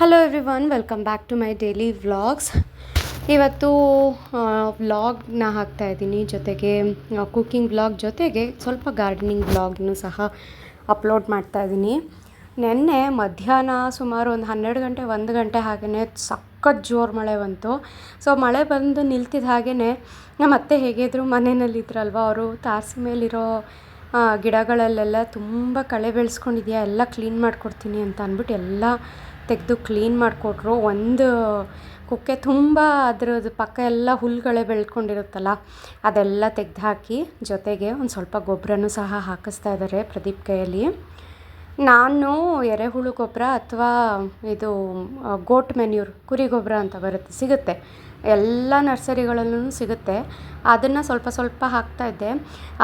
Hello everyone welcome back to my daily vlogs ಇವತ್ತು ವ್ಲಾಗ್ನ ಹಾಕ್ತಾ ಇದ್ದೀನಿ. ಜೊತೆಗೆ ಕುಕ್ಕಿಂಗ್ ವ್ಲಾಗ್ ಜೊತೆಗೆ ಸ್ವಲ್ಪ ಗಾರ್ಡನಿಂಗ್ ವ್ಲಾಗ್ನೂ ಸಹ ಅಪ್ಲೋಡ್ ಮಾಡ್ತಾ ಇದ್ದೀನಿ. ನಿನ್ನೆ ಮಧ್ಯಾಹ್ನ ಸುಮಾರು ಒಂದು ಹನ್ನೆರಡು ಗಂಟೆ, ಒಂದು ಗಂಟೆ ಹಾಗೆಯೇ ಸಖತ್ ಜೋರು ಮಳೆ ಬಂತು. ಸೊ ಮಳೆ ಬಂದು ನಿಲ್ತಿದ್ದ ಹಾಗೆಯೇ ನಮ್ಮ ಅತ್ತೆ ಹೇಗಿದ್ರು ಮನೆಯಲ್ಲಿದ್ರಲ್ವ ಅವರು ತಾರಸಿ ಮೇಲಿರೋ ಗಿಡಗಳಲ್ಲೆಲ್ಲ ತುಂಬ ಕಳೆ ಬೆಳೆಸ್ಕೊಂಡಿದ್ಯಾ, ಎಲ್ಲ ಕ್ಲೀನ್ ಮಾಡಿಕೊಡ್ತೀನಿ ಅಂತ ಅಂದ್ಬಿಟ್ಟು ಎಲ್ಲ ತೆಗೆದು ಕ್ಲೀನ್ ಮಾಡಿಕೊಟ್ರು. ಒಂದು ಕುಕ್ಕೆ ತುಂಬ ಅದ್ರದ್ದು ಪಕ್ಕ ಎಲ್ಲ ಹುಲ್ಲುಗಳೇ ಬೆಳ್ಕೊಂಡಿರುತ್ತಲ್ಲ, ಅದೆಲ್ಲ ತೆಗ್ದು ಹಾಕಿ ಜೊತೆಗೆ ಒಂದು ಸ್ವಲ್ಪ ಗೊಬ್ಬರನೂ ಸಹ ಹಾಕಿಸ್ತಾ ಇದ್ದಾರೆ ಪ್ರದೀಪ್ ಕೈಯಲ್ಲಿ. ನಾನು ಎರೆಹುಳು ಗೊಬ್ಬರ ಅಥವಾ ಇದು ಗೋಟ್ ಮೆನ್ಯೂರ್, ಕುರಿ ಗೊಬ್ಬರ ಅಂತ ಬರುತ್ತೆ, ಸಿಗುತ್ತೆ. ಎಲ್ಲ ನರ್ಸರಿಗಳಲ್ಲೂ ಸಿಗುತ್ತೆ. ಅದನ್ನು ಸ್ವಲ್ಪ ಸ್ವಲ್ಪ ಹಾಕ್ತಾ ಇದ್ದೆ.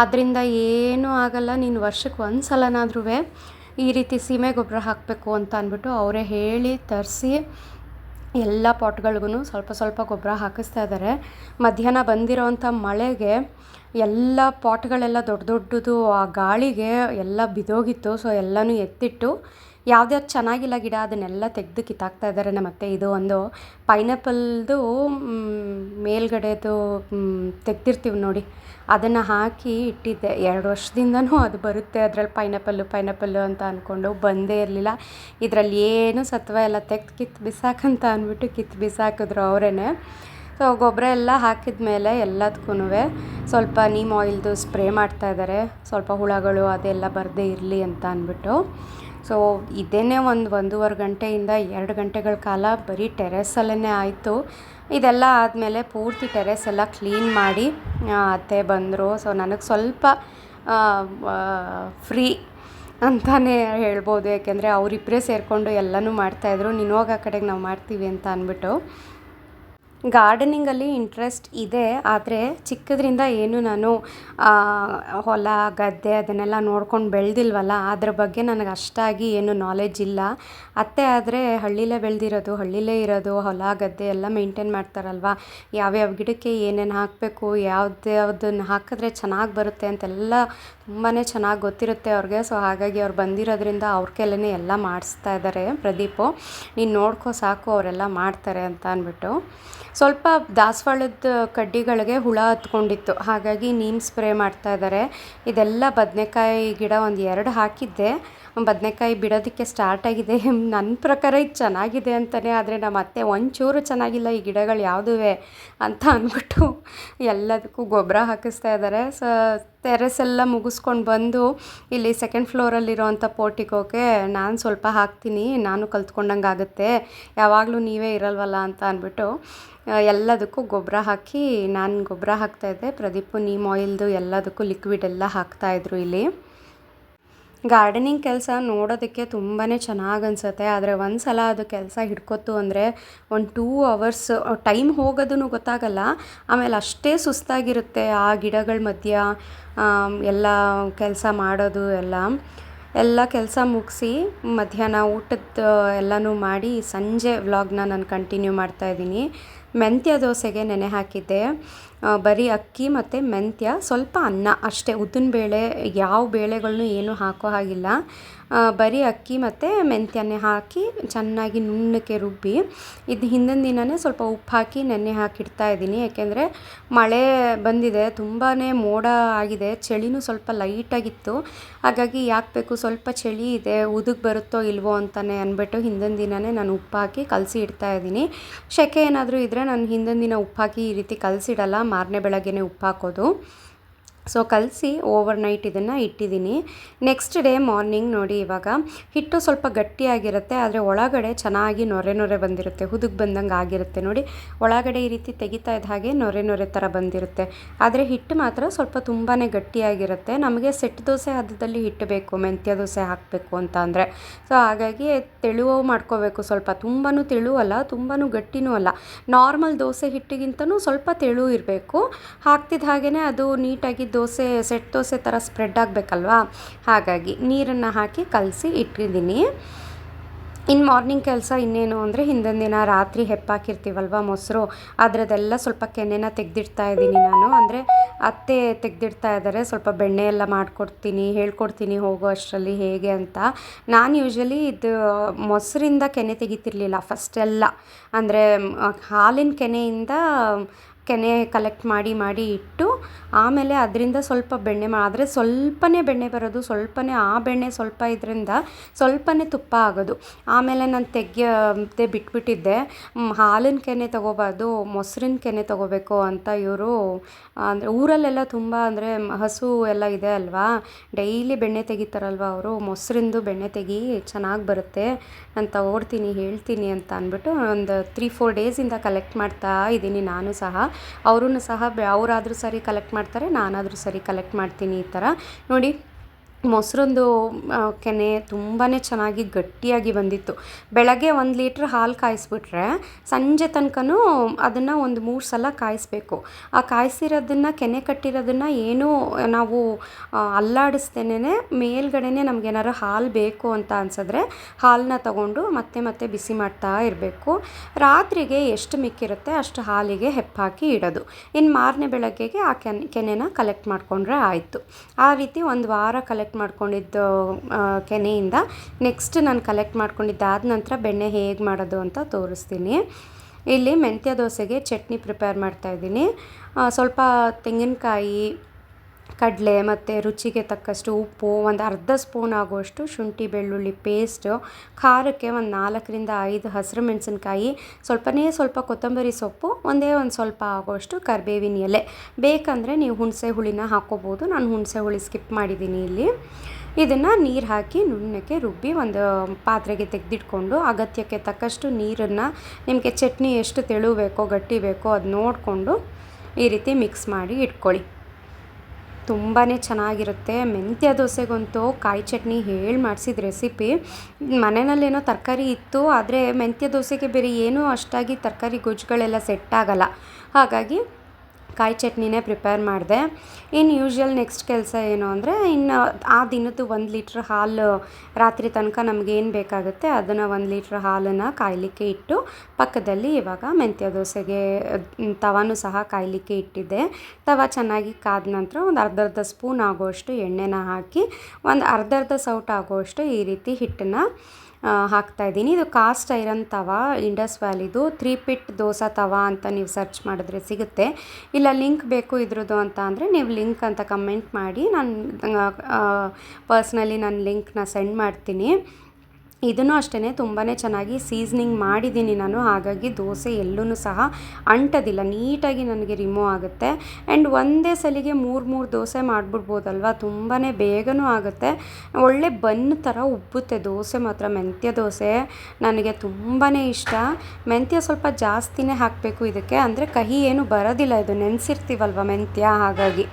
ಅದರಿಂದ ಏನೂ ಆಗಲ್ಲ, ನೀನು ವರ್ಷಕ್ಕೆ ಒಂದು ಸಲನಾದ್ರೂ ಈ ರೀತಿ ಸೀಮೆ ಗೊಬ್ಬರ ಹಾಕಬೇಕು ಅಂತ ಅಂದ್ಬಿಟ್ಟು ಅವರೇ ಹೇಳಿ ತರಿಸಿ ಎಲ್ಲ ಪಾಟ್ಗಳಿಗೂ ಸ್ವಲ್ಪ ಸ್ವಲ್ಪ ಗೊಬ್ಬರ ಹಾಕಿಸ್ತಾ ಇದ್ದಾರೆ. ಮಧ್ಯಾಹ್ನ ಬಂದಿರೋವಂಥ ಮಳೆಗೆ ಎಲ್ಲ ಪಾಟ್ಗಳೆಲ್ಲ ದೊಡ್ಡ ದೊಡ್ಡದು ಆ ಗಾಳಿಗೆ ಎಲ್ಲ ಬಿದ್ದೋಗಿತ್ತು ಸೊ ಎಲ್ಲನೂ ಎತ್ತಿಟ್ಟು ಯಾವ್ದ್ಯಾವ್ದು ಚೆನ್ನಾಗಿಲ್ಲ ಗಿಡ, ಅದನ್ನೆಲ್ಲ ತೆಗೆದು ಕಿತ್ತಾಕ್ತಾ ಇದ್ದಾರೆ ನಮ್ಮ ಅತ್ತೆ. ಇದು ಒಂದು ಪೈನಾಪಲ್ದು ಮೇಲ್ಗಡೆದು ತೆಗ್ದಿರ್ತೀವಿ ನೋಡಿ. ಅದನ್ನು ಹಾಕಿ ಇಟ್ಟಿದ್ದೆ. ಎರಡು ವರ್ಷದಿಂದನೂ ಅದು ಬರುತ್ತೆ ಅದ್ರಲ್ಲಿ ಪೈನಾಪಲ್ಲು ಪೈನಾಪಲ್ಲು ಅಂತ ಅಂದ್ಕೊಂಡು ಬಂದೇ ಇರಲಿಲ್ಲ. ಇದರಲ್ಲಿ ಏನು ಸತ್ವ ಎಲ್ಲ ತೆಗ್ದು ಕಿತ್ತು ಬಿಸಾಕಂತ ಅಂದ್ಬಿಟ್ಟು ಕಿತ್ತು ಬಿಸಾಕಿದ್ರು ಅವರೇ ಸೊ, ಗೊಬ್ಬರ ಎಲ್ಲ ಹಾಕಿದ ಮೇಲೆ ಎಲ್ಲದಕ್ಕೂ ಸ್ವಲ್ಪ ನೀಮ್ ಆಯಿಲ್ದು ಸ್ಪ್ರೇ ಮಾಡ್ತಾ ಇದ್ದಾರೆ. ಸ್ವಲ್ಪ ಹುಳಗಳು ಅದೆಲ್ಲ ಬರದೇ ಇರಲಿ ಅಂತ ಅಂದ್ಬಿಟ್ಟು ಸೊ ಇದೇ ಒಂದು ಒಂದೂವರೆ ಗಂಟೆಯಿಂದ ಎರಡು ಗಂಟೆಗಳ ಕಾಲ ಬರೀ ಟೆರೆಸಲ್ಲೇ ಆಯಿತು. ಇದೆಲ್ಲ ಆದಮೇಲೆ ಪೂರ್ತಿ ಟೆರೆಸ್ ಎಲ್ಲ ಕ್ಲೀನ್ ಮಾಡಿ ಅತ್ತೆ ಬಂದರು. ಸೊ ನನಗೆ ಸ್ವಲ್ಪ ಫ್ರೀ ಅಂತಲೇ ಹೇಳ್ಬೋದು. ಯಾಕೆಂದರೆ ಅವರಿಬ್ಬರೇ ಸೇರಿಕೊಂಡು ಎಲ್ಲನೂ ಮಾಡ್ತಾಯಿದ್ರು ನೀನು ಹೋಗೋ ಕಡೆಗೆ ನಾವು ಮಾಡ್ತೀವಿ ಅಂತ ಅಂದ್ಬಿಟ್ಟು ಗಾರ್ಡನಿಂಗಲ್ಲಿ ಇಂಟ್ರೆಸ್ಟ್ ಇದೆ, ಆದರೆ ಚಿಕ್ಕದ್ರಿಂದ ಏನು ನಾನು ಹೊಲ, ಗದ್ದೆ ಅದನ್ನೆಲ್ಲ ನೋಡ್ಕೊಂಡು ಬೆಳೆದಿಲ್ವಲ್ಲ, ಅದ್ರ ಬಗ್ಗೆ ನನಗೆ ಅಷ್ಟಾಗಿ ಏನು ನಾಲೆಜ್ ಇಲ್ಲ. ಅತ್ತೆ ಆದರೆ ಹಳ್ಳಿಲೇ ಬೆಳೆದಿರೋದು, ಹಳ್ಳಿಲೇ ಇರೋದು, ಹೊಲ, ಗದ್ದೆ ಎಲ್ಲ ಮೇಂಟೈನ್ ಮಾಡ್ತಾರಲ್ವ? ಯಾವ್ಯಾವ ಗಿಡಕ್ಕೆ ಏನೇನು ಹಾಕಬೇಕು ಯಾವ್ದು ಯಾವುದನ್ನು ಹಾಕಿದ್ರೆ ಚೆನ್ನಾಗಿ ಬರುತ್ತೆ ಅಂತೆಲ್ಲ ತುಂಬಾ ಚೆನ್ನಾಗಿ ಗೊತ್ತಿರುತ್ತೆ ಅವ್ರಿಗೆ. ಸೊ ಹಾಗಾಗಿ ಅವ್ರು ಬಂದಿರೋದ್ರಿಂದ ಅವ್ರ ಕೈಲೇ ಎಲ್ಲ ಮಾಡಿಸ್ತಾ ಇದ್ದಾರೆ ಪ್ರದೀಪು. ನೀನು ನೋಡ್ಕೋ ಸಾಕು, ಅವರೆಲ್ಲ ಮಾಡ್ತಾರೆ ಅಂತ ಅಂದ್ಬಿಟ್ಟು ಸ್ವಲ್ಪ ದಾಸವಾಳದ ಕಡ್ಡಿಗಳಿಗೆ ಹುಳ ಹತ್ಕೊಂಡಿತ್ತು. ಹಾಗಾಗಿ ನೀಮ್ ಸ್ಪ್ರೇ ಮಾಡ್ತಾ ಇದ್ದಾರೆ ಇದೆಲ್ಲ ಬದನೆಕಾಯಿ ಗಿಡ ಒಂದು ಎರಡು ಹಾಕಿದ್ದೆ. ಬದನೆಕಾಯಿ ಬಿಡೋದಕ್ಕೆ ಸ್ಟಾರ್ಟ್ ಆಗಿದೆ. ನನ್ನ ಪ್ರಕಾರ ಇದು ಚೆನ್ನಾಗಿದೆ ಅಂತಲೇ ಆದರೆ ನಮ್ಮ ಅತ್ತೆ ಒಂಚೂರು ಚೆನ್ನಾಗಿಲ್ಲ, ಈ ಗಿಡಗಳು ಯಾವುದುವೆ ಅಂತ ಅಂದ್ಬಿಟ್ಟು ಎಲ್ಲದಕ್ಕೂ ಗೊಬ್ಬರ ಹಾಕಿಸ್ತಾ ಇದ್ದಾರೆ ಸೊ ಟೆರೆಸ್ ಎಲ್ಲ ಮುಗಿಸ್ಕೊಂಡು ಬಂದು ಇಲ್ಲಿ ಸೆಕೆಂಡ್ ಫ್ಲೋರಲ್ಲಿರೋವಂಥ ಪೋರ್ಟಿಕೋಗೆ ನಾನು ಸ್ವಲ್ಪ ಹಾಕ್ತೀನಿ, ನಾನು ಕಲ್ತ್ಕೊಂಡಂಗೆ ಆಗುತ್ತೆ, ಯಾವಾಗಲೂ ನೀವೇ ಇರಲ್ವಲ್ಲ ಅಂತ ಅಂದ್ಬಿಟ್ಟು ಎಲ್ಲದಕ್ಕೂ ಗೊಬ್ಬರ ಹಾಕಿ ನಾನು ಗೊಬ್ಬರ ಹಾಕ್ತಾಯಿದ್ದೆ ಪ್ರದೀಪು, ನೀಮ್ ಆಯಿಲ್ದು ಎಲ್ಲದಕ್ಕೂ ಲಿಕ್ವಿಡ್ ಎಲ್ಲ ಹಾಕ್ತಾಯಿದ್ರು ಇಲ್ಲಿ. ಗಾರ್ಡನಿಂಗ್ ಕೆಲಸ ನೋಡೋದಕ್ಕೆ ತುಂಬಾ ಚೆನ್ನಾಗಿ ಅನಿಸುತ್ತೆ. ಆದರೆ ಒಂದು ಸಲ ಅದು ಕೆಲಸ ಹಿಡ್ಕೊತು ಅಂದರೆ ಒಂದು ಟೂ ಅವರ್ಸ್ ಟೈಮ್ ಹೋಗೋದೂ ಗೊತ್ತಾಗಲ್ಲ. ಆಮೇಲೆ ಅಷ್ಟೇ ಸುಸ್ತಾಗಿರುತ್ತೆ ಆ ಗಿಡಗಳ ಮಧ್ಯ ಎಲ್ಲ ಕೆಲಸ ಮಾಡೋದು ಎಲ್ಲ. ಎಲ್ಲ ಕೆಲಸ ಮುಗಿಸಿ ಮಧ್ಯಾಹ್ನ ಊಟದ, ಎಲ್ಲನೂ ಮಾಡಿ ಸಂಜೆ ವ್ಲಾಗ್ನ ನಾನು ಕಂಟಿನ್ಯೂ ಮಾಡ್ತಾಯಿದ್ದೀನಿ ಮೆಂತ್ಯ ದೋಸೆಗೆ ನೆನೆ ಹಾಕಿದ್ದೆ. ಬರೀ ಅಕ್ಕಿ ಮತ್ತು ಮೆಂತ್ಯ, ಸ್ವಲ್ಪ ಅನ್ನ ಅಷ್ಟೇ. ಉದ್ದಿನ ಬೇಳೆ, ಯಾವ ಬೇಳೆಗಳನ್ನು ಏನೂ ಹಾಕೋ ಹಾಗಿಲ್ಲ. ಬರೀ ಅಕ್ಕಿ ಮತ್ತು ಮೆಂತ್ಯನೇ ಹಾಕಿ ಚೆನ್ನಾಗಿ ನುಣ್ಣಕ್ಕೆ ರುಬ್ಬಿ, ಇದು ಹಿಂದಿನ ದಿನವೇ ಸ್ವಲ್ಪ ಉಪ್ಪು ಹಾಕಿ ನೆನೆ ಹಾಕಿಡ್ತಾ ಇದ್ದೀನಿ. ಯಾಕೆಂದರೆ ಮಳೆ ಬಂದಿದೆ ತುಂಬಾ ಮೋಡ ಆಗಿದೆ, ಚಳಿನೂ ಸ್ವಲ್ಪ ಲೈಟಾಗಿತ್ತು ಹಾಗಾಗಿ ಯಾಕೆ ಬೇಕು ಸ್ವಲ್ಪ ಚಳಿ ಇದೆ, ಉದುಗ್ ಬರುತ್ತೋ ಇಲ್ವೋ ಅಂತಲೇ ಅಂದ್ಬಿಟ್ಟು ಹಿಂದಿನ ದಿನವೇ ನಾನು ಉಪ್ಪು ಹಾಕಿ ಕಲಸಿ ಇಡ್ತಾ ಇದ್ದೀನಿ. ಸೆಕೆ ಏನಾದರೂ ಇದ್ದರೆ ನಾನು ಹಿಂದಿನ ದಿನ ಉಪ್ಪು ಹಾಕಿ ಈ ರೀತಿ ಕಲಸಿಡಲ್ಲ. ಮಾರನೇ ಬೆಳಗ್ಗೆನೇ ಉಪ್ಪು ಹಾಕೋದು ಸೊ ಕಲಸಿ ಓವರ್ ನೈಟ್ ಇದನ್ನು ಇಟ್ಟಿದ್ದೀನಿ. ನೆಕ್ಸ್ಟ್ ಡೇ ಮಾರ್ನಿಂಗ್ ನೋಡಿ ಇವಾಗ ಹಿಟ್ಟು ಸ್ವಲ್ಪ ಗಟ್ಟಿಯಾಗಿರುತ್ತೆ, ಆದರೆ ಒಳಗಡೆ ಚೆನ್ನಾಗಿ ನೊರೆ ನೊರೆ ಬಂದಿರುತ್ತೆ, ಹುದುಗ್ ಬಂದಂಗೆ ಆಗಿರುತ್ತೆ ನೋಡಿ. ಒಳಗಡೆ ಈ ರೀತಿ ತೆಗಿತಾ ಇದ್ದ ಹಾಗೆ ನೊರೆ ನೊರೆ ಥರ ಬಂದಿರುತ್ತೆ. ಆದರೆ ಹಿಟ್ಟು ಮಾತ್ರ ಸ್ವಲ್ಪ ತುಂಬಾ ಗಟ್ಟಿಯಾಗಿರುತ್ತೆ. ನಮಗೆ ಸೆಟ್ ದೋಸೆ ಹದದಲ್ಲಿ ಹಿಟ್ಟು ಬೇಕು, ಮೆಂತ್ಯ ದೋಸೆ ಹಾಕಬೇಕು ಅಂತ ಅಂದರೆ. ಸೊ ಹಾಗಾಗಿ ತೆಳುವು ಮಾಡ್ಕೋಬೇಕು ಸ್ವಲ್ಪ. ತುಂಬಾ ತೆಳುವಲ್ಲ ತುಂಬಾ ಗಟ್ಟಿನೂ ಅಲ್ಲ. ನಾರ್ಮಲ್ ದೋಸೆ ಹಿಟ್ಟಿಗಿಂತನೂ ಸ್ವಲ್ಪ ತೆಳು ಇರಬೇಕು. ಹಾಕ್ತಿದ್ದ ಹಾಗೆಯೇ ಅದು ನೀಟಾಗಿ ದೋಸೆ, ಸೆಟ್ ದೋಸೆ ಥರ ಸ್ಪ್ರೆಡ್ ಆಗಬೇಕಲ್ವಾ? ಹಾಗಾಗಿ ನೀರನ್ನು ಹಾಕಿ ಕಲಸಿ ಇಟ್ಟಿದ್ದೀನಿ. ಇನ್ನು ಮಾರ್ನಿಂಗ್ ಕೆಲಸ ಇನ್ನೇನು ಅಂದರೆ ಹಿಂದಿನ ದಿನ ರಾತ್ರಿ ಹೆಪ್ಪಾಕಿರ್ತೀವಲ್ವ ಮೊಸರು ಅದರದೆಲ್ಲ ಸ್ವಲ್ಪ ಕೆನೆನ ತೆಗೆದಿಡ್ತಾ ಇದ್ದೀನಿ ನಾನು. ಅಂದರೆ ಅತ್ತೆ ತೆಗೆದಿಡ್ತಾ ಇದ್ದಾರೆ ಸ್ವಲ್ಪ ಬೆಣ್ಣೆ ಎಲ್ಲ ಮಾಡಿಕೊಡ್ತೀನಿ, ಹೇಳ್ಕೊಡ್ತೀನಿ ಹೋಗೋ ಅಷ್ಟರಲ್ಲಿ ಹೇಗೆ ಅಂತ. ನಾನು ಯೂಶ್ವಲಿ ಇದು ಮೊಸರಿಂದ ಕೆನೆ ತೆಗಿತಿರ್ಲಿಲ್ಲ ಫಸ್ಟೆಲ್ಲ ಅಂದರೆ ಹಾಲಿನ ಕೆನೆಯಿಂದ ಕೆನೆ ಕಲೆಕ್ಟ್ ಮಾಡಿ ಮಾಡಿ ಇಟ್ಟು ಆಮೇಲೆ ಅದರಿಂದ ಸ್ವಲ್ಪ ಬೆಣ್ಣೆ ಆದರೆ ಸ್ವಲ್ಪನೇ ಬೆಣ್ಣೆ ಬರೋದು, ಸ್ವಲ್ಪನೇ ಆ ಬೆಣ್ಣೆ ಸ್ವಲ್ಪ ಇದರಿಂದ ಸ್ವಲ್ಪನೇ ತುಪ್ಪ ಆಗೋದು. ಆಮೇಲೆ ನಾನು ತೆಗಿಯದೆ ಬಿಟ್ಬಿಟ್ಟಿದ್ದೆ. ಹಾಲಿನ ಕೆನೆ ತೊಗೋಬಾರ್ದು, ಮೊಸರಿನ ಕೆನೆ ತೊಗೋಬೇಕು ಅಂತ ಇವರು, ಅಂದರೆ ಊರಲ್ಲೆಲ್ಲ ತುಂಬ ಅಂದರೆ ಹಸು ಎಲ್ಲ ಇದೆ ಅಲ್ವಾ? ಡೈಲಿ ಬೆಣ್ಣೆ ತೆಗಿತಾರಲ್ವ ಅವರು? ಮೊಸರಿಂದು ಬೆಣ್ಣೆ ತೆಗಿ ಚೆನ್ನಾಗಿ ಬರುತ್ತೆ. ನಾನು ತಗೊಡ್ತೀನಿ, ಹೇಳ್ತೀನಿ ಅಂತ ಅಂದ್ಬಿಟ್ಟು ಒಂದು ತ್ರೀ ಫೋರ್ ಡೇಸಿಂದ ಕಲೆಕ್ಟ್ ಮಾಡ್ತಾ ಇದ್ದೀನಿ ನಾನು ಸಹ. ಅವರೂ ಸಹ ಬೆ ಅವರಾದ್ರೂ ಸರಿ ಕಲೆಕ್ಟ್ ಮಾಡ್ತಾರೆ ನಾನಾದರೂ ಸರಿ ಕಲೆಕ್ಟ್ ಮಾಡ್ತೀನಿ ಈ ಥರ. ನೋಡಿ ಮೊಸರಿಂದು ಕೆನೆ ತುಂಬಾ ಚೆನ್ನಾಗಿ ಗಟ್ಟಿಯಾಗಿ ಬಂದಿತ್ತು. ಬೆಳಗ್ಗೆ ಒಂದು ಲೀಟ್ರ್ ಹಾಲು ಕಾಯಿಸ್ಬಿಟ್ರೆ ಸಂಜೆ ತನಕನೂ ಅದನ್ನು ಒಂದು ಮೂರು ಸಲ ಕಾಯಿಸ್ಬೇಕು. ಆ ಕಾಯಿಸಿರೋದನ್ನು, ಕೆನೆ ಕಟ್ಟಿರೋದನ್ನು ಏನೂ ನಾವು ಅಲ್ಲಾಡಿಸ್ದೇನೆ ಮೇಲ್ಗಡೆನೇ ನಮಗೇನಾರು ಹಾಲು ಬೇಕು ಅಂತ ಅನ್ಸಿದ್ರೆ ಹಾಲನ್ನ ತಗೊಂಡು ಮತ್ತೆ ಮತ್ತೆ ಬಿಸಿ ಮಾಡ್ತಾ ಇರಬೇಕು. ರಾತ್ರಿಗೆ ಎಷ್ಟು ಮಿಕ್ಕಿರುತ್ತೆ ಅಷ್ಟು ಹಾಲಿಗೆ ಹೆಪ್ಪಾಕಿ ಇಡೋದು. ಇನ್ನು ಮಾರನೇ ಬೆಳಗ್ಗೆಗೆ ಆ ಕೆನೆ, ಕೆನೆನ ಕಲೆಕ್ಟ್ ಮಾಡಿಕೊಂಡ್ರೆ ಆಯಿತು. ಆ ರೀತಿ ಒಂದು ವಾರ ಕಲೆಕ್ಟ್ ಮಾಡ್ಕೊಂಡಿದ್ದು ಕೆನೆಯಿಂದ ನೆಕ್ಸ್ಟ್ ನಾನು ಕಲೆಕ್ಟ್ ಮಾಡ್ಕೊಂಡಿದ್ದಾದ ನಂತರ ಬೆಣ್ಣೆ ಹೇಗೆ ಮಾಡೋದು ಅಂತ ತೋರಿಸ್ತೀನಿ. ಇಲ್ಲಿ ಮೆಂತ್ಯ ದೋಸೆಗೆ ಚಟ್ನಿ ಪ್ರಿಪೇರ್ ಮಾಡ್ತಾಯಿದ್ದೀನಿ ಸ್ವಲ್ಪ ತೆಂಗಿನಕಾಯಿ ಕಡಲೆ ಮತ್ತು ರುಚಿಗೆ ತಕ್ಕಷ್ಟು ಉಪ್ಪು, ಒಂದು ಅರ್ಧ ಸ್ಪೂನ್ ಆಗುವಷ್ಟು ಶುಂಠಿ, ಬೆಳ್ಳುಳ್ಳಿ ಪೇಸ್ಟು ಖಾರಕ್ಕೆ ಒಂದು ನಾಲ್ಕರಿಂದ ಐದು ಹಸಿರು ಮೆಣಸಿನ್ಕಾಯಿ, ಸ್ವಲ್ಪನೇ ಸ್ವಲ್ಪ ಕೊತ್ತಂಬರಿ ಸೊಪ್ಪು, ಒಂದೇ ಒಂದು ಸ್ವಲ್ಪ ಆಗುವಷ್ಟು ಕರಿಬೇವಿನ ಎಲೆ. ಬೇಕಂದರೆ ನೀವು ಹುಣಸೆ ಹುಳಿನ ಹಾಕ್ಕೋಬೋದು ನಾನು ಹುಣಸೆ ಹುಳಿ ಸ್ಕಿಪ್ ಮಾಡಿದ್ದೀನಿ ಇಲ್ಲಿ. ಇದನ್ನು ನೀರು ಹಾಕಿ ನುಣ್ಣಕ್ಕೆ ರುಬ್ಬಿ ಒಂದು ಪಾತ್ರೆಗೆ ತೆಗೆದಿಟ್ಕೊಂಡು ಅಗತ್ಯಕ್ಕೆ ತಕ್ಕಷ್ಟು ನೀರನ್ನು ನಿಮಗೆ ಚಟ್ನಿ ಎಷ್ಟು ತೆಳು ಬೇಕೋ ಗಟ್ಟಿ ಬೇಕೋ ಅದು ನೋಡಿಕೊಂಡು ಈ ರೀತಿ ಮಿಕ್ಸ್ ಮಾಡಿ ಇಟ್ಕೊಳ್ಳಿ. ತುಂಬಾ ಚೆನ್ನಾಗಿರುತ್ತೆ. ಮೆಂತ್ಯ ದೋಸೆಗಂತೂ ಕಾಯಿ ಚಟ್ನಿ ಹೇಳಿ ಮಾಡಿಸಿದ ರೆಸಿಪಿ ಮನೆಯಲ್ಲೇನೋ ತರಕಾರಿ ಇತ್ತು, ಆದರೆ ಮೆಂತ್ಯ ದೋಸೆಗೆ ಬೇರೆ ಏನೂ ಅಷ್ಟಾಗಿ ತರಕಾರಿ ಗೊಜ್ಜುಗಳೆಲ್ಲ ಸೆಟ್ ಆಗೋಲ್ಲ. ಹಾಗಾಗಿ ಕಾಯಿ ಚಟ್ನಿನೇ ಪ್ರಿಪೇರ್ ಮಾಡಿದೆ. ಇನ್ನು ಯೂಶ್ವಲ್ ನೆಕ್ಸ್ಟ್ ಕೆಲಸ ಏನು ಅಂದರೆ, ಇನ್ನು ಆ ದಿನದ್ದು ಒಂದು ಲೀಟ್ರ್ ಹಾಲು ರಾತ್ರಿ ತನಕ ನಮಗೇನು ಬೇಕಾಗುತ್ತೆ ಅದನ್ನು ಒಂದು ಲೀಟ್ರ್ ಹಾಲನ್ನು ಕಾಯಲಿಕ್ಕೆ ಇಟ್ಟು, ಪಕ್ಕದಲ್ಲಿ ಇವಾಗ ಮೆಂತ್ಯ ದೋಸೆಗೆ ತವಾನು ಸಹ ಕಾಯಲಿಕ್ಕೆ ಇಟ್ಟಿದ್ದೆ. ತವ ಚೆನ್ನಾಗಿ ಕಾದ ನಂತರ ಒಂದು ಅರ್ಧ ಅರ್ಧ ಸ್ಪೂನ್ ಆಗೋಷ್ಟು ಎಣ್ಣೆನ ಹಾಕಿ, ಒಂದು ಅರ್ಧ ಅರ್ಧ ಸೌಟ್ ಆಗೋಷ್ಟು ಈ ರೀತಿ ಹಿಟ್ಟನ್ನು ಹಾಕ್ತಾಯಿದ್ದೀನಿ ಇದು ಕಾಸ್ಟ್ ಐರನ್ ತವ, ಇಂಡಸ್ ವ್ಯಾಲಿದು, ತ್ರೀ ಪಿಟ್ ದೋಸೆ ತವ ಅಂತ ನೀವು ಸರ್ಚ್ ಮಾಡಿದ್ರೆ ಸಿಗುತ್ತೆ. ಇಲ್ಲ, ಲಿಂಕ್ ಬೇಕು ಇದ್ರದ್ದು ಅಂತ ಅಂದರೆ ನೀವು ಲಿಂಕ್ ಅಂತ ಕಮೆಂಟ್ ಮಾಡಿ. ನಾನು ಪರ್ಸ್ನಲಿ ನಾನು ಲಿಂಕ್ನ ಸೆಂಡ್ ಮಾಡ್ತೀನಿ. ಇದನ್ನು ಅಷ್ಟೇ ತುಂಬಾ ಚೆನ್ನಾಗಿ ಸೀಸ್ನಿಂಗ್ ಮಾಡಿದ್ದೀನಿ ನಾನು. ಹಾಗಾಗಿ ದೋಸೆ ಎಲ್ಲೂ ಸಹ ಅಂಟೋದಿಲ್ಲ, ನೀಟಾಗಿ ನನಗೆ ರಿಮೂವ್ ಆಗುತ್ತೆ. ಆ್ಯಂಡ್ ಒಂದೇ ಸಲಿಗೆ ಮೂರು ಮೂರು ದೋಸೆ ಮಾಡಿಬಿಡ್ಬೋದಲ್ವ? ತುಂಬಾ ಬೇಗನೂ ಆಗುತ್ತೆ. ಒಳ್ಳೆ ಬನ್ ಥರ ಉಬ್ಬುತ್ತೆ ದೋಸೆ ಮಾತ್ರ. ಮೆಂತ್ಯ ದೋಸೆ ನನಗೆ ತುಂಬಾ ಇಷ್ಟ. ಮೆಂತ್ಯ ಸ್ವಲ್ಪ ಜಾಸ್ತಿನೇ ಹಾಕಬೇಕು ಇದಕ್ಕೆ. ಅಂದರೆ ಕಹಿ ಏನು ಬರೋದಿಲ್ಲ, ಇದು ನೆನೆಸಿರ್ತೀವಲ್ವ ಮೆಂತ್ಯ? ಹಾಗಾಗಿ.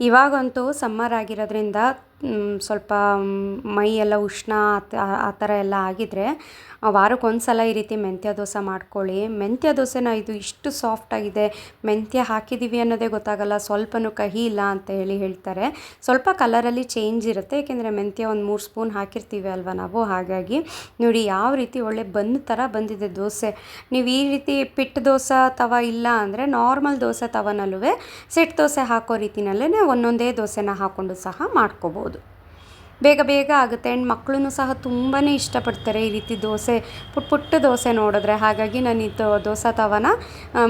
ಇವಾಗಂತೂ ಸಮ್ಮರ್ ಆಗಿರೋದ್ರಿಂದ ಸ್ವಲ್ಪ ಮೈ ಎಲ್ಲ ಉಷ್ಣ ಆ ಥರ ಎಲ್ಲ ಆಗಿದ್ದರೆ ವಾರಕ್ಕೆ ಒಂದು ಸಲ ಈ ರೀತಿ ಮೆಂತ್ಯ ದೋಸೆ ಮಾಡ್ಕೊಳ್ಳಿ. ಮೆಂತ್ಯ ದೋಸೆನ ಇದು ಇಷ್ಟು ಸಾಫ್ಟಾಗಿದೆ ಮೆಂತ್ಯ ಹಾಕಿದ್ದೀವಿ ಅನ್ನೋದೇ ಗೊತ್ತಾಗಲ್ಲ. ಸ್ವಲ್ಪನೂ ಕಹಿ ಇಲ್ಲ ಅಂತ ಹೇಳಿ ಹೇಳ್ತಾರೆ. ಸ್ವಲ್ಪ ಕಲರಲ್ಲಿ ಚೇಂಜ್ ಇರುತ್ತೆ. ಏಕೆಂದರೆ ಮೆಂತ್ಯ ಒಂದು ಮೂರು ಸ್ಪೂನ್ ಹಾಕಿರ್ತೀವಿ ಅಲ್ವಾ ನಾವು? ಹಾಗಾಗಿ ನೋಡಿ ಯಾವ ರೀತಿ ಒಳ್ಳೆ ಬಂದ ಥರ ಬಂದಿದೆ ದೋಸೆ. ನೀವು ಈ ರೀತಿ ಪಿಟ್ ದೋಸೆ ತವ ಇಲ್ಲ ಅಂದರೆ ನಾರ್ಮಲ್ ದೋಸೆ ತವನಲ್ಲೂ ಸೆಟ್ ದೋಸೆ ಹಾಕೋ ರೀತಿನಲ್ಲೇ ಒಂದೊಂದೇ ದೋಸೆನ ಹಾಕ್ಕೊಂಡು ಸಹ ಮಾಡ್ಕೋಬೋದು. ಬೇಗ ಬೇಗ ಆಗುತ್ತೆ. ಆ್ಯಂಡ್ ಮಕ್ಕಳೂ ಸಹ ತುಂಬಾ ಇಷ್ಟಪಡ್ತಾರೆ ಈ ರೀತಿ ದೋಸೆ ಪುಟ್ಟ ಪುಟ್ಟ ದೋಸೆ ನೋಡಿದ್ರೆ. ಹಾಗಾಗಿ ನಾನು ಇದು ದೋಸೆ ತವನ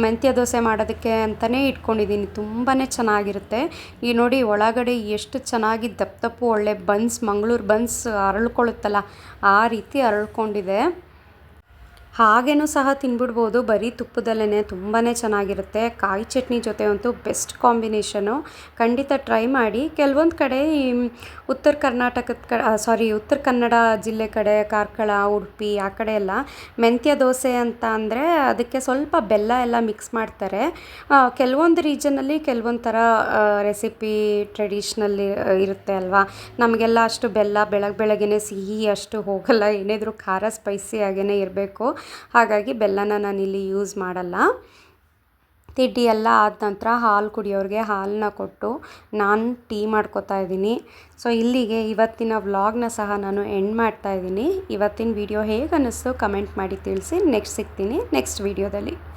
ಮೆಂತ್ಯ ದೋಸೆ ಮಾಡೋದಕ್ಕೆ ಅಂತಲೇ ಇಟ್ಕೊಂಡಿದ್ದೀನಿ. ತುಂಬಾ ಚೆನ್ನಾಗಿರುತ್ತೆ. ಈ ನೋಡಿ ಒಳಗಡೆ ಎಷ್ಟು ಚೆನ್ನಾಗಿ ದಪ್ಪ ದಪ್ಪು ಒಳ್ಳೆ ಬನ್ಸ್, ಮಂಗಳೂರು ಬನ್ಸ್ ಅರಳ್ಕೊಳ್ಳುತ್ತಲ್ಲ, ಆ ರೀತಿ ಅರಳ್ಕೊಂಡಿದೆ. ಹಾಗೇನೂ ಸಹ ತಿನ್ಬಿಡ್ಬೋದು. ಬರೀ ತುಪ್ಪದಲ್ಲೇ ತುಂಬಾ ಚೆನ್ನಾಗಿರುತ್ತೆ. ಕಾಯಿ ಚಟ್ನಿ ಜೊತೆ ಅಂತೂ ಬೆಸ್ಟ್ ಕಾಂಬಿನೇಷನು. ಖಂಡಿತ ಟ್ರೈ ಮಾಡಿ. ಕೆಲವೊಂದು ಕಡೆ ಈ ಉತ್ತರ ಕರ್ನಾಟಕದ ಕ ಸಾರಿ ಉತ್ತರ ಕನ್ನಡ ಜಿಲ್ಲೆ ಕಡೆ, ಕಾರ್ಕಳ, ಉಡುಪಿ, ಆ ಕಡೆ ಎಲ್ಲ ಮೆಂತ್ಯ ದೋಸೆ ಅಂತ ಅಂದರೆ ಅದಕ್ಕೆ ಸ್ವಲ್ಪ ಬೆಲ್ಲ ಎಲ್ಲ ಮಿಕ್ಸ್ ಮಾಡ್ತಾರೆ. ಕೆಲವೊಂದು ರೀಜನಲ್ಲಿ ಕೆಲವೊಂದು ಥರ ರೆಸಿಪಿ ಟ್ರೆಡಿಷ್ನಲ್ ಇರುತ್ತೆ ಅಲ್ವಾ? ನಮಗೆಲ್ಲ ಅಷ್ಟು ಬೆಲ್ಲ ಬೆಳಗ್ಗೆ ಬೆಳಗ್ಗೆ ಸಿಹಿ ಅಷ್ಟು ಹೋಗಲ್ಲ. ಏನಿದ್ರು ಖಾರ ಸ್ಪೈಸಿ ಆಗೇ ಇರಬೇಕು. ಹಾಗಾಗಿ ಬೆಲ್ಲನ ನಾನಿಲ್ಲಿ ಯೂಸ್ ಮಾಡಲ್ಲ. ತಿಡ್ಡಿ ಎಲ್ಲ ಆದ ನಂತರ ಹಾಲು ಕುಡಿಯೋರಿಗೆ ಹಾಲನ್ನ ಕೊಟ್ಟು ನಾನು ಟೀ ಮಾಡ್ಕೋತಾ ಇದ್ದೀನಿ. ಸೊ, ಇಲ್ಲಿಗೆ ಇವತ್ತಿನ ವ್ಲಾಗ್ನ ಸಹ ನಾನು ಎಂಡ್ ಮಾಡ್ತಾ ಇದ್ದೀನಿ. ಇವತ್ತಿನ ವಿಡಿಯೋ ಹೇಗೆ ಅನ್ನಿಸ್ತು ಕಮೆಂಟ್ ಮಾಡಿ ತಿಳಿಸಿ. ನೆಕ್ಸ್ಟ್ ಸಿಗ್ತೀನಿ. ನೆಕ್ಸ್ಟ್ ವಿಡಿಯೋದಲ್ಲಿ.